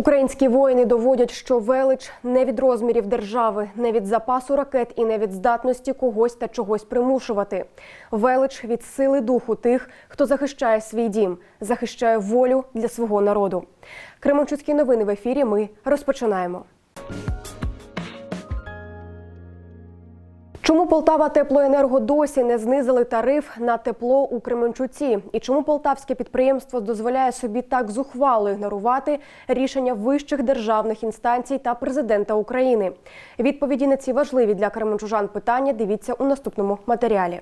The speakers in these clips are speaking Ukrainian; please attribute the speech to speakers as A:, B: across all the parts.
A: Українські воїни доводять, що велич не від розмірів держави, не від запасу ракет і не від здатності когось та чогось примушувати. Велич від сили духу тих, хто захищає свій дім, захищає волю для свого народу. Кременчуцькі новини в ефірі. Ми розпочинаємо. Чому Полтава Теплоенерго досі не знизили тариф на тепло у Кременчуці? І чому полтавське підприємство дозволяє собі так зухвало ігнорувати рішення вищих державних інстанцій та президента України? Відповіді на ці важливі для кременчужан питання дивіться у наступному матеріалі.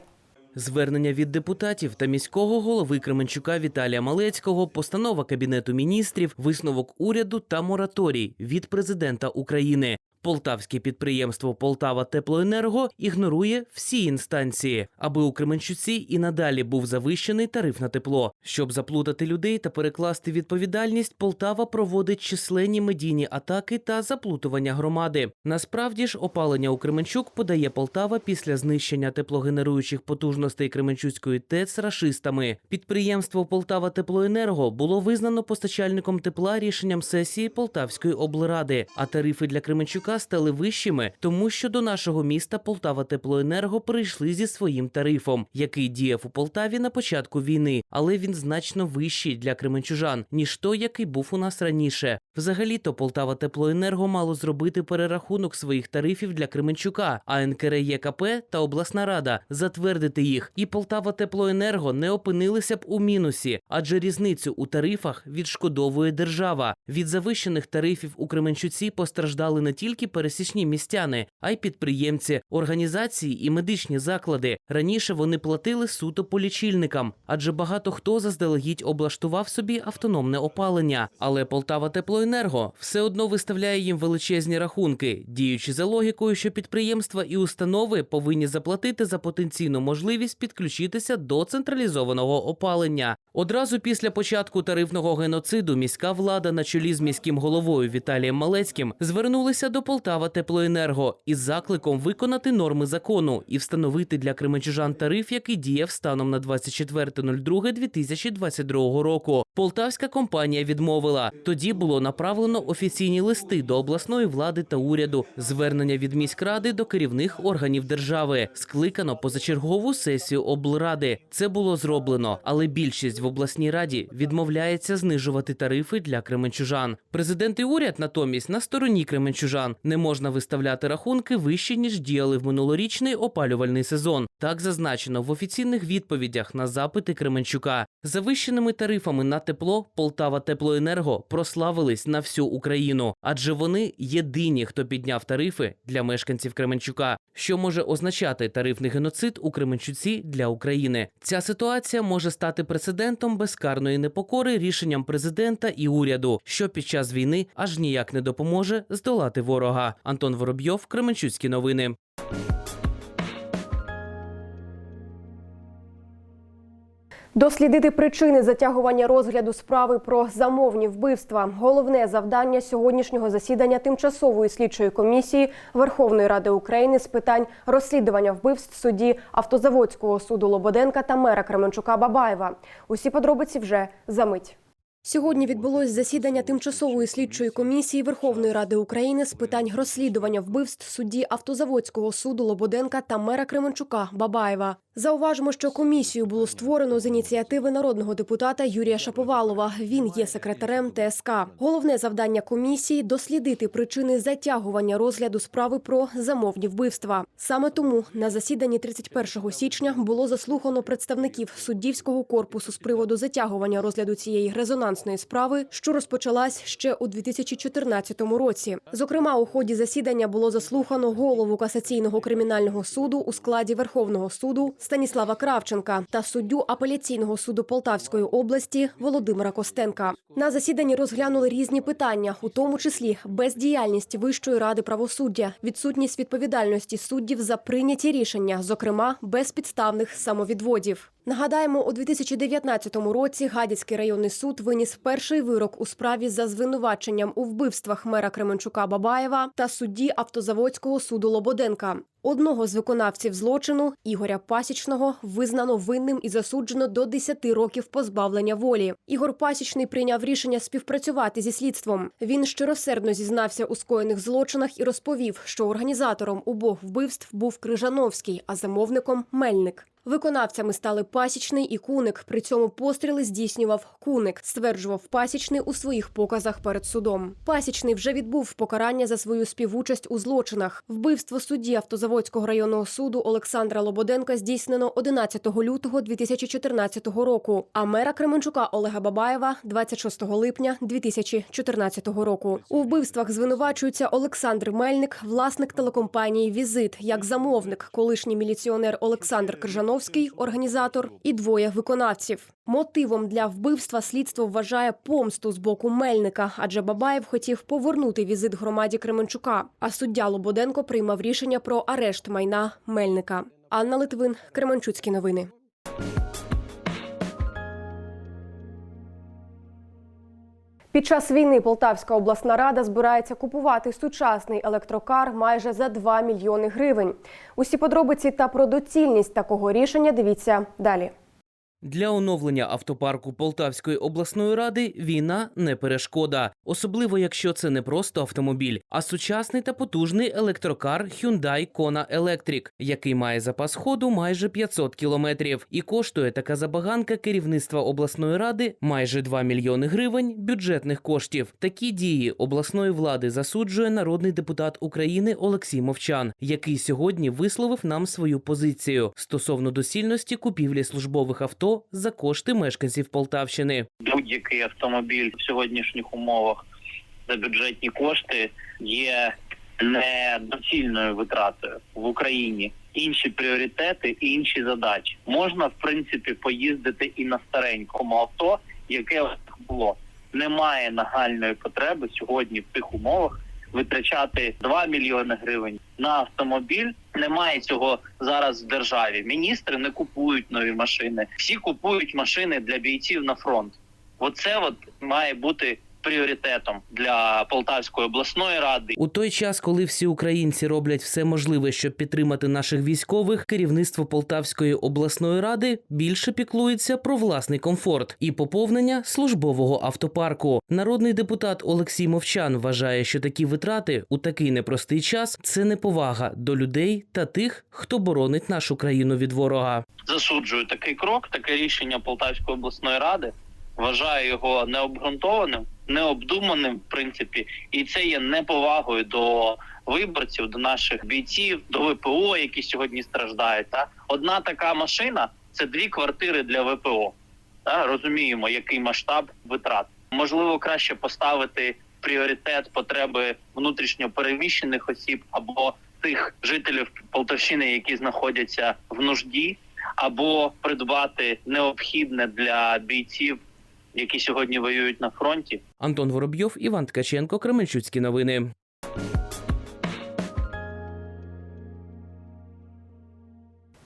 B: Звернення від депутатів та міського голови Кременчука Віталія Малецького, постанова Кабінету міністрів, висновок уряду та мораторій від президента України. Полтавське підприємство Полтава Теплоенерго ігнорує всі інстанції, аби у Кременчуці і надалі був завищений тариф на тепло. Щоб заплутати людей та перекласти відповідальність, Полтава проводить численні медійні атаки та заплутування громади. Насправді ж, опалення у Кременчук подає Полтава після знищення теплогенеруючих потужностей Кременчуцької ТЕЦ рашистами. Підприємство Полтава Теплоенерго було визнано постачальником тепла рішенням сесії Полтавської облради, а тарифи для Кременчука стали вищими, тому що до нашого міста Полтава Теплоенерго прийшли зі своїм тарифом, який діяв у Полтаві на початку війни, але він значно вищий для кременчужан ніж той, який був у нас раніше. Взагалі-то Полтава Теплоенерго мало зробити перерахунок своїх тарифів для Кременчука, а НКРЄКП та обласна рада затвердити їх. І Полтава Теплоенерго не опинилися б у мінусі, адже різницю у тарифах відшкодовує держава. Від завищених тарифів у Кременчуці постраждали не тільки пересічні містяни, а й підприємці, організації і медичні заклади. Раніше вони платили суто по лічильникам, адже багато хто заздалегідь облаштував собі автономне опалення. Але Полтава Теплоенерго все одно виставляє їм величезні рахунки, діючи за логікою, що підприємства і установи повинні заплатити за потенційну можливість підключитися до централізованого опалення. Одразу після початку тарифного геноциду міська влада на чолі з міським головою Віталієм Малецьким звернулися до Полтава Теплоенерго із закликом виконати норми закону і встановити для кременчужан тариф, який діяв станом на 24.02.2022 року. Полтавська компанія відмовила. Тоді було направлено офіційні листи до обласної влади та уряду, звернення від міськради до керівних органів держави. Скликано позачергову сесію облради. Це було зроблено, але більшість в обласній раді відмовляється знижувати тарифи для кременчужан. Президент і уряд натомість на стороні кременчужан не можна виставляти рахунки вищі ніж діяли в минулорічний опалювальний сезон. Так зазначено в офіційних відповідях на запити Кременчука. Завищеними тарифами на тепло Полтава Теплоенерго прославились на всю Україну, адже вони єдині, хто підняв тарифи для мешканців Кременчука, що може означати тарифний геноцид у Кременчуці для України. Ця ситуація може стати прецедентом безкарної непокори рішенням президента і уряду, що під час війни аж ніяк не допоможе здолати ворога. Антон Воробйов, Кременчуцькі новини.
A: Дослідити причини затягування розгляду справи про замовні вбивства головне завдання сьогоднішнього засідання тимчасової слідчої комісії Верховної Ради України з питань розслідування вбивств судді автозаводського суду Лободенка та мера Кременчука Бабаєва. Усі подробиці вже за мить. Сьогодні відбулось засідання тимчасової слідчої комісії Верховної Ради України з питань розслідування вбивств судді автозаводського суду Лободенка та мера Кременчука Бабаєва. Зауважимо, що комісію було створено з ініціативи народного депутата Юрія Шаповалова. Він є секретарем ТСК. Головне завдання комісії дослідити причини затягування розгляду справи про замовні вбивства. Саме тому на засіданні 31 січня було заслухано представників суддівського корпусу з приводу затягування розгляду цієї резонансної справи, що розпочалась ще у 2014 році. Зокрема, у ході засідання було заслухано голову касаційного кримінального суду у складі Верховного суду Станіслава Кравченка та суддю апеляційного суду Полтавської області Володимира Костенка. На засіданні розглянули різні питання, у тому числі бездіяльність Вищої ради правосуддя, відсутність відповідальності суддів за прийняті рішення, зокрема безпідставних самовідводів. Нагадаємо, у 2019 році Гадяцький районний суд виніс перший вирок у справі за звинуваченням у вбивствах мера Кременчука Бабаєва та судді автозаводського суду Лободенка. Одного з виконавців злочину Ігоря Пасічного визнано винним і засуджено до 10 років позбавлення волі. Ігор Пасічний прийняв рішення співпрацювати зі слідством. Він щиросердно зізнався у скоєних злочинах і розповів, що організатором обох вбивств був Крижановський, а замовником Мельник. Виконавцями стали Пасічний і Куник. При цьому постріли здійснював Куник, стверджував Пасічний у своїх показах перед судом. Пасічний вже відбув покарання за свою співучасть у злочинах. Вбивство судді Автозаводського районного суду Олександра Лободенка здійснено 11 лютого 2014 року. А мера Кременчука Олега Бабаєва 26 липня 2014 року. У вбивствах звинувачується Олександр Мельник, власник телекомпанії Візит, як замовник, колишній міліціонер Олександр Крижановський, організатор, і двоє виконавців. Мотивом для вбивства слідство вважає помсту з боку Мельника, адже Бабаєв хотів повернути візит громаді Кременчука. А суддя Лободенко приймав рішення про арешт майна Мельника. Анна Литвин, Кременчуцькі новини. Під час війни Полтавська обласна рада збирається купувати сучасний електрокар майже за 2 мільйони гривень. Усі подробиці та про доцільність такого рішення дивіться далі.
B: Для оновлення автопарку Полтавської обласної ради війна не перешкода, особливо якщо це не просто автомобіль, а сучасний та потужний електрокар Hyundai Kona Electric, який має запас ходу майже 500 кілометрів. І коштує така забаганка керівництва обласної ради майже 2 мільйони гривень бюджетних коштів. Такі дії обласної влади засуджує народний депутат України Олексій Мовчан, який сьогодні висловив нам свою позицію стосовно доцільності купівлі службових авто за кошти мешканців Полтавщини.
C: будь-який автомобіль в сьогоднішніх умовах за бюджетні кошти є недоцільною витратою в Україні. Інші пріоритети і інші задачі можна в принципі поїздити і на старенькому авто, яке було. Немає нагальної потреби сьогодні в тих умовах витрачати 2 мільйони гривень на автомобіль. Немає цього зараз в державі. Міністри не купують нові машини. Всі купують машини для бійців на фронт. Оце от має бути пріоритетом для Полтавської обласної ради.
B: У той час, коли всі українці роблять все можливе, щоб підтримати наших військових, керівництво Полтавської обласної ради більше піклується про власний комфорт і поповнення службового автопарку. Народний депутат Олексій Мовчан вважає, що такі витрати у такий непростий час це неповага до людей та тих, хто боронить нашу країну від ворога.
C: Засуджую такий крок, таке рішення Полтавської обласної ради. Вважаю його необґрунтованим, необдуманим, в принципі, і це є неповагою до виборців, до наших бійців, до ВПО, які сьогодні страждають. Та одна така машина це дві квартири для ВПО. Та розуміємо, який масштаб витрат. Можливо, краще поставити пріоритет потреби внутрішньо переміщених осіб або тих жителів Полтавщини, які знаходяться в нужді, або придбати необхідне для бійців, які сьогодні воюють на фронті.
B: Антон Воробйов, Іван Ткаченко, Кременчуцькі новини.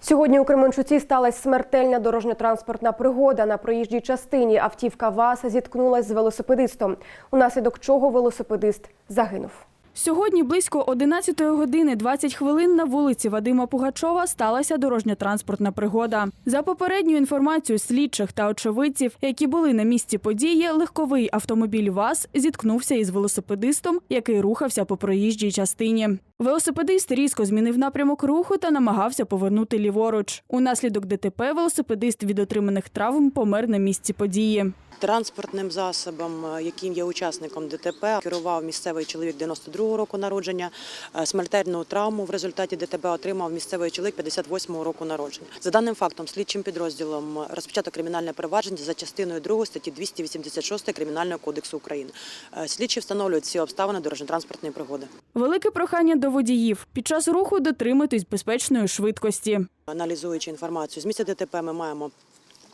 A: Сьогодні у Кременчуці сталася смертельна дорожньо-транспортна пригода. На проїжджій частині автівка ВАЗ зіткнулась з велосипедистом, унаслідок чого велосипедист загинув.
D: Сьогодні близько 11 години 20 хвилин на вулиці Вадима Пугачова сталася дорожньо-транспортна пригода. За попередньою інформацією слідчих та очевидців, які були на місці події, легковий автомобіль ВАЗ зіткнувся із велосипедистом, який рухався по проїжджій частині. Велосипедист різко змінив напрямок руху та намагався повернути ліворуч. Унаслідок ДТП велосипедист від отриманих травм помер на місці події.
E: Транспортним засобом, е, яким є учасником ДТП, керував місцевий чоловік 92-го року народження. Е, Смертельну травму в результаті ДТП отримав місцевий чоловік 58-го року народження. За даним фактом, слідчим підрозділом розпочато кримінальне провадження за частиною 2 статті 286 Кримінального кодексу України. Е, Слідчі встановлюють всі обставини дорожньо-транспортної пригоди.
D: Велике прохання до водіїв під час руху дотримуйтесь безпечної швидкості.
E: Аналізуючи інформацію з місця ДТП, ми маємо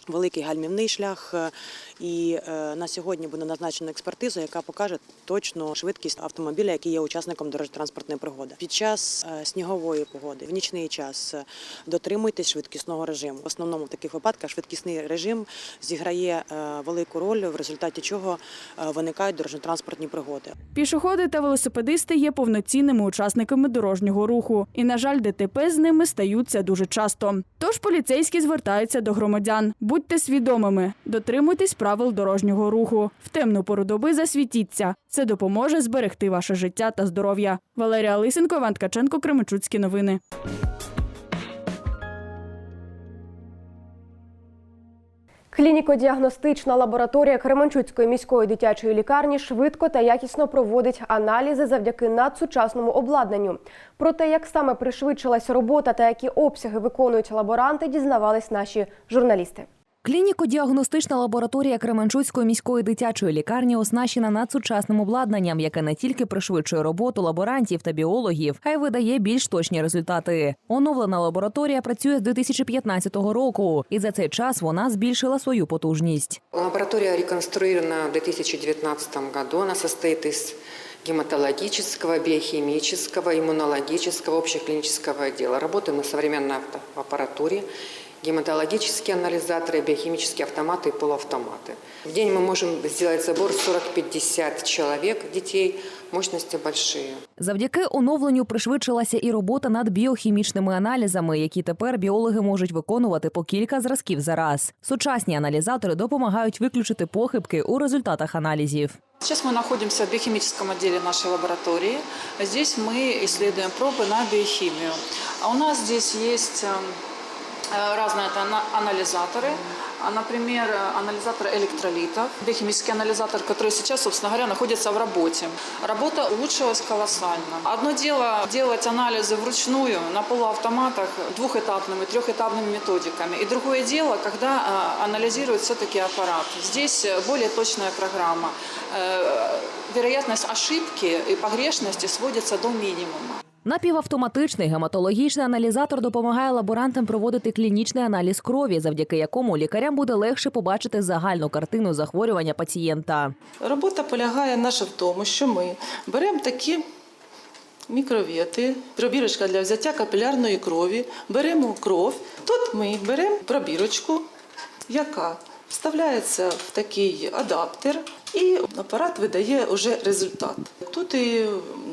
E: великий гальмівний шлях І е, на сьогодні буде назначена експертиза, яка покаже точну швидкість автомобіля, який є учасником дорожньо-транспортної пригоди. Під час е, снігової погоди, в нічний час е, дотримуйтесь швидкісного режиму. В основному в таких випадках швидкісний режим зіграє велику роль, в результаті чого виникають дорожньо-транспортні пригоди.
D: Пішоходи та велосипедисти є повноцінними учасниками дорожнього руху, і, на жаль, ДТП з ними стаються дуже часто. Тож поліцейські звертаються до громадян: будьте свідомими, дотримуйтесь правил дорожнього руху. В темну пору доби засвітіться. Це допоможе зберегти ваше життя та здоров'я. Валерія Лисенко, Іван Ткаченко, Кременчуцькі новини.
A: Клініко-діагностична лабораторія Кременчуцької міської дитячої лікарні швидко та якісно проводить аналізи завдяки надсучасному обладнанню. Про те, як саме пришвидшилась робота та які обсяги виконують лаборанти, дізнавались наші журналісти.
F: Клініко-діагностична лабораторія Кременчуцької міської дитячої лікарні оснащена надсучасним обладнанням, яке не тільки пришвидшує роботу лаборантів та біологів, а й видає більш точні результати. Оновлена лабораторія працює з 2015 року, і за цей час вона збільшила свою потужність.
G: Лаборатория реконструирована в 2019 году. Она состоит из гематологического, биохимического, иммунологического, общеклинического отдела. Работаем на современной аппаратуре, гематологические анализаторы, биохимические автоматы и полуавтоматы. В день мы можем сделать забор 40-50 человек, детей, мощности большие.
F: Завдяки оновленню пришвидшилася і робота над біохімічними аналізами, які тепер біологи можуть виконувати по кілька зразків за раз. Сучасні аналізатори допомагають виключити похибки у результатах аналізів.
H: Сейчас мы находимся в биохимическом отделе нашей лаборатории. Здесь мы исследуем пробы на биохимию. А у нас здесь есть э, э, разные это ана- анализаторы. А, Например, э, анализатор электролитов, биохимический анализатор, который сейчас, собственно говоря, находится в работе. Работа улучшилась колоссально. Одно дело делать анализы вручную на полуавтоматах двухэтапными, трехэтапными методиками. И другое дело, когда э, анализирует все-таки аппарат. Здесь э, более точная программа. Э, Вероятность ошибки и погрешности сводится до минимума.
F: Напівавтоматичний гематологічний аналізатор допомагає лаборантам проводити клінічний аналіз крові, завдяки якому лікарям буде легше побачити загальну картину захворювання пацієнта.
I: Робота полягає наша в тому, що ми беремо такі мікровіти, пробірочка для взяття капілярної крові, беремо кров. Тут ми беремо пробірочку, яка вставляється в такий адаптер, і апарат видає вже результат. Тут і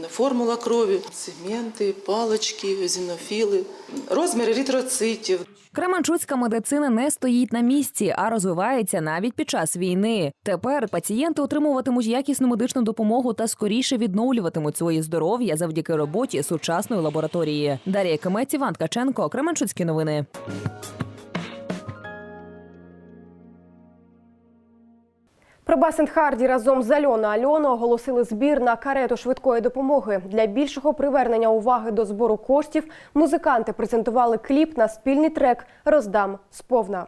I: формула крові, сегменти, палички, зінофіли, розмір еритроцитів,
F: Кременчуцька медицина не стоїть на місці, а розвивається навіть під час війни. Тепер пацієнти отримуватимуть якісну медичну допомогу та скоріше відновлюватимуть своє здоров'я завдяки роботі сучасної лабораторії. Дар'я Кимець, Іван Ткаченко, Кременчуцькі новини.
A: Пробас енд Харді разом з Альона Альоно оголосили збір на карету швидкої допомоги. Для більшого привернення уваги до збору коштів музиканти презентували кліп на спільний трек Роздам сповна.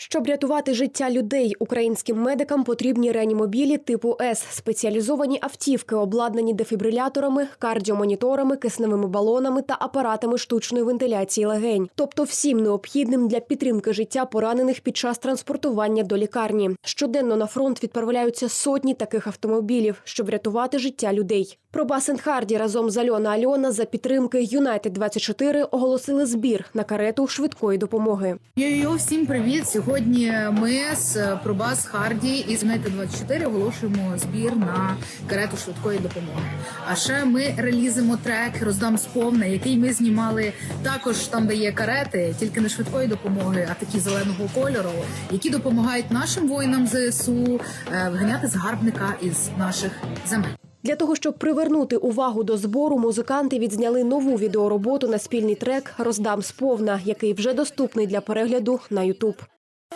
A: Щоб рятувати життя людей, українським медикам потрібні реанімобілі типу С, спеціалізовані автівки, обладнані дефібриляторами, кардіомоніторами, кисневими балонами та апаратами штучної вентиляції легень, тобто всім необхідним для підтримки життя поранених під час транспортування до лікарні. Щоденно на фронт відправляються сотні таких автомобілів, щоб врятувати життя людей. Про Басен Харді разом з Альона Альона за підтримки Юнайтед 24 оголосили збір на карету швидкої допомоги.
J: Йо-йо, всім привіт! Сьогодні ми з Пробас Харді із Нета 24 оголошуємо збір на карету швидкої допомоги. А ще ми релізимо трек Роздам сповна, який ми знімали також там, де є карети, тільки не швидкої допомоги, а такі зеленого кольору, які допомагають нашим воїнам ЗСУ е, виганяти загарбника із наших земель.
A: Для того щоб привернути увагу до збору, музиканти відзняли нову відеороботу на спільний трек Роздам сповна, який вже доступний для перегляду на Ютуб.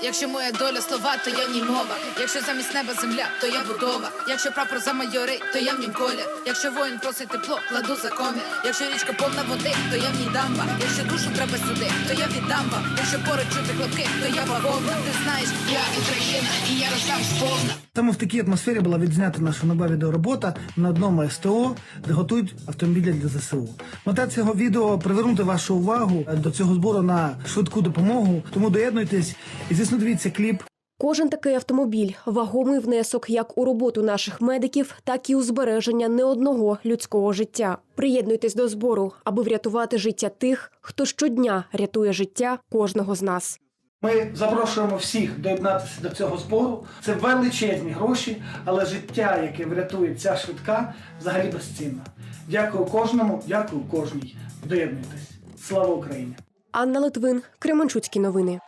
J: Якщо моя доля слова, то я в ній мова. Якщо замість неба земля, то я будова. Якщо прапор замайорить, то я в нім колір. Якщо воїн просить тепло, кладу за комір. Якщо річка повна води, то я в ній дамба. Якщо душу треба сюди, то я віддам вам. Якщо поруч чути хлопки, то я бавовна. Ти знаєш, я Україна, і я роздам сповна.
K: Саме в такій атмосфері була відзнята наша нова відеоробота на одному СТО, де готують автомобілі для ЗСУ. Мета цього відео привернути вашу увагу до цього збору на швидку допомогу. Тому доєднуйтесь і звісно дивіться кліп.
A: Кожен такий автомобіль вагомий внесок як у роботу наших медиків, так і у збереження не одного людського життя. Приєднуйтесь до збору, аби врятувати життя тих, хто щодня рятує життя кожного з нас.
K: Ми запрошуємо всіх доєднатися до цього збору. Це величезні гроші, але життя, яке врятує ця швидка, взагалі безцінне. Дякую кожному, дякую кожній. Доєднуйтесь. Слава Україні!
A: Анна Литвин, Кременчуцькі новини.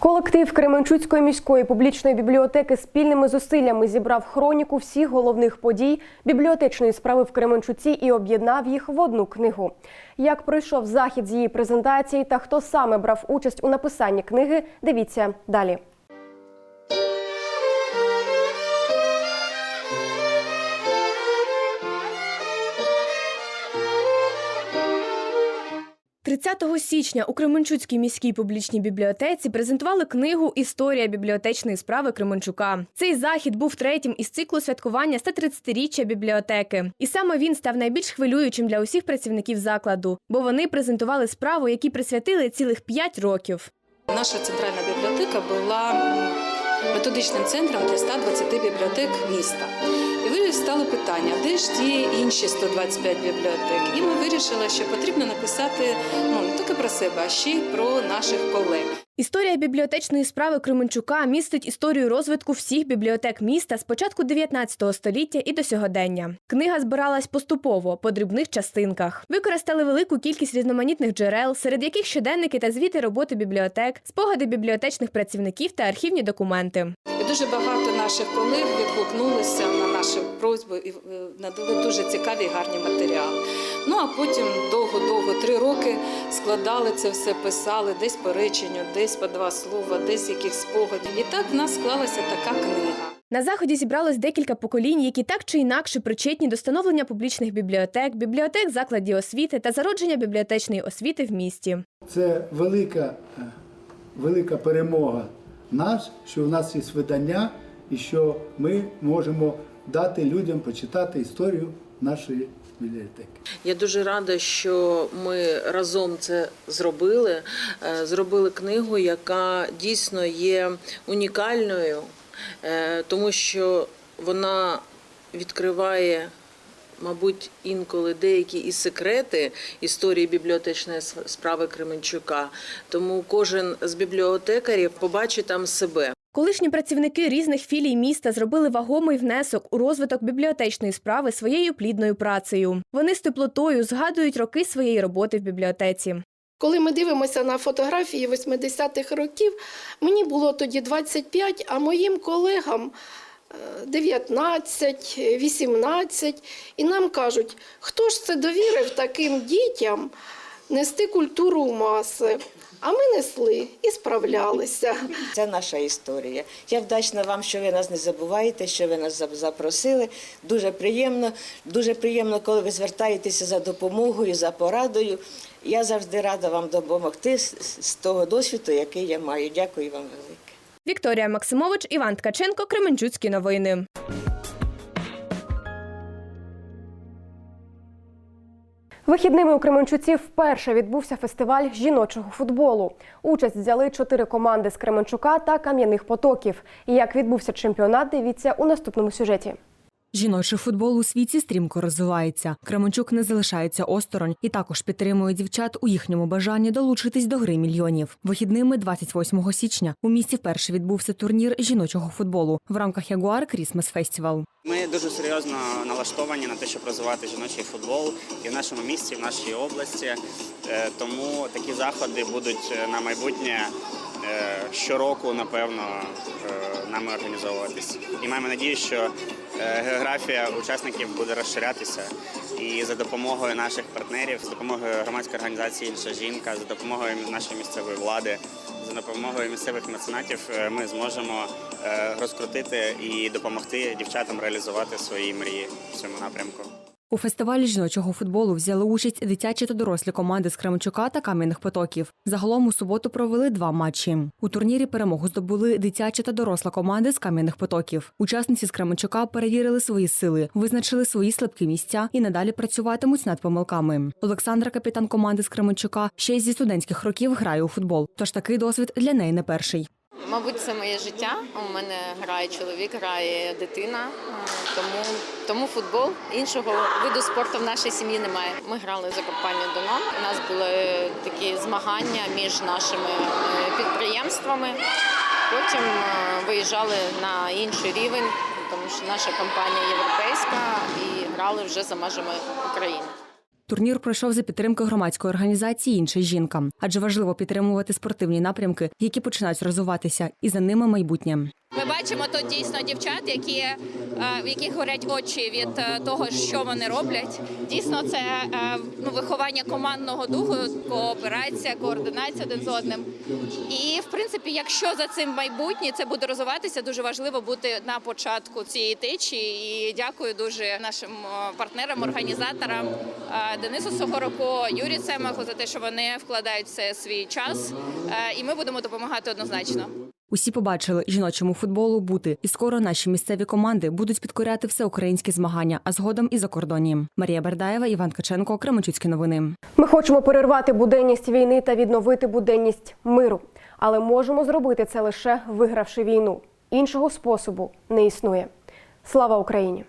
A: Колектив Кременчуцької міської публічної бібліотеки спільними зусиллями зібрав хроніку всіх головних подій бібліотечної справи в Кременчуці і об'єднав їх в одну книгу. Як пройшов захід з її презентації та хто саме брав участь у написанні книги, дивіться далі.
L: – 30 січня у Кременчуцькій міській публічній бібліотеці презентували книгу Історія бібліотечної справи Кременчука. Цей захід був третім із циклу святкування 130-річчя бібліотеки. І саме він став найбільш хвилюючим для усіх працівників закладу, бо вони презентували справу, якій присвятили цілих 5 років.
H: Наша центральна бібліотека була методичним центром для 120 бібліотек міста. І стало питання, де ж ті інші 125 бібліотек? І ми вирішили, що потрібно написати ну не тільки про себе, а ще й про наших колег.
L: Історія бібліотечної справи Кременчука містить історію розвитку всіх бібліотек міста з початку 19 століття і до сьогодення. Книга збиралась поступово по дрібних частинках. Використали велику кількість різноманітних джерел, серед яких щоденники та звіти роботи бібліотек, спогади бібліотечних працівників та архівні документи.
H: І дуже багато наших колег відгукнулися на нашу просьбу і е, надали дуже цікаві і гарні матеріали. Ну а потім довго-довго три роки складали це все, писали десь по реченню, десь по два слова, десь якихось спогадів. І так в нас склалася така книга.
L: На заході зібралось декілька поколінь, які так чи інакше причетні до становлення публічних бібліотек, бібліотек, закладів освіти та зародження бібліотечної освіти в місті.
M: Це велика, е, велика перемога нас, що в нас є видання і що ми можемо дати людям почитати історію нашої бібліотеки.
N: Я дуже рада, що ми разом це зробили. Е, Зробили книгу, яка дійсно є унікальною, е, тому що вона відкриває. Мабуть, інколи деякі і секрети історії бібліотечної справи Кременчука. Тому кожен з бібліотекарів побачить там себе.
L: Колишні працівники різних філій міста зробили вагомий внесок у розвиток бібліотечної справи своєю плідною працею. Вони з теплотою згадують роки своєї роботи в бібліотеці.
O: Коли ми дивимося на фотографії 80-х років, мені було тоді 25, а моїм колегам е, 19, 18. І нам кажуть, хто ж це довірив таким дітям нести культуру в маси? А ми несли і справлялися.
P: Це наша історія. Я вдячна вам, що ви нас не забуваєте, що ви нас запросили. Дуже приємно, дуже приємно, коли ви звертаєтеся за допомогою, за порадою. Я завжди рада вам допомогти з, з того досвіду, який я маю. Дякую вам велике.
L: Вікторія Максимович, Іван Ткаченко, Кременчуцькі новини.
A: Вихідними у Кременчуці вперше відбувся фестиваль жіночого футболу. Участь взяли чотири команди з Кременчука та Кам'яних Потоків. І як відбувся чемпіонат, дивіться у наступному сюжеті.
Q: Жіночий футбол у світі стрімко розвивається. Кременчук не залишається осторонь і також підтримує дівчат у їхньому бажанні долучитись до гри мільйонів. Вихідними 28 січня у місті вперше відбувся турнір жіночого футболу в рамках Ягуар Крісмас Фестівал.
R: Ми дуже серйозно налаштовані на те, щоб розвивати жіночий футбол і в нашому місті, і в нашій області. Е, Тому такі заходи будуть е, на майбутнє щороку, напевно, е, нами організовуватись. І маємо надію, що е, географія учасників буде розширятися. І за допомогою наших партнерів, за допомогою громадської організації Інша жінка, за допомогою нашої місцевої влади, за допомогою місцевих меценатів е, ми зможемо е, розкрутити і допомогти дівчатам реалізувати свої мрії в цьому напрямку.
Q: У фестивалі жіночого футболу взяли участь дитячі та дорослі команди з Кременчука та Кам'яних Потоків. Загалом у суботу провели два матчі. У турнірі перемогу здобули дитяча та доросла команди з Кам'яних Потоків. Учасниці з Кременчука перевірили свої сили, визначили свої слабкі місця і надалі працюватимуть над помилками. Олександра, капітан команди з Кременчука, ще зі студентських років грає у футбол. Тож такий досвід для неї не перший.
S: Мабуть, це моє життя. У мене грає чоловік, грає дитина. Тому, тому футбол іншого виду спорту в нашій сім'ї немає. Ми грали за компанію Донон. У нас були такі змагання між нашими е, підприємствами. Потім е, виїжджали на інший рівень, тому що наша компанія європейська і грали вже за межами України.
Q: Турнір пройшов за підтримки громадської організації «Інша жінка», адже важливо підтримувати спортивні напрямки, які починають розвиватися, і за ними майбутнє.
T: Ми бачимо тут дійсно дівчат, які е, в яких горять очі від е, того, що вони роблять. Дійсно, це е, ну, виховання командного духу, кооперація, координація один з одним. І в принципі, якщо за цим майбутнє це буде розвиватися, дуже важливо бути на початку цієї течії. І дякую дуже нашим партнерам, організаторам Денису Согороко, Юрію Цемаху за те, що вони вкладають в свій час. І ми будемо допомагати однозначно.
Q: Усі побачили жіночому футболу бути, і скоро наші місцеві команди будуть підкоряти всеукраїнські змагання, а згодом і закордонні. Марія Бердаєва, Іван Каченко, Кременчуцькі новини.
A: Ми хочемо перервати буденність війни та відновити буденність миру, але можемо зробити це лише вигравши війну. Іншого способу не існує. Слава Україні!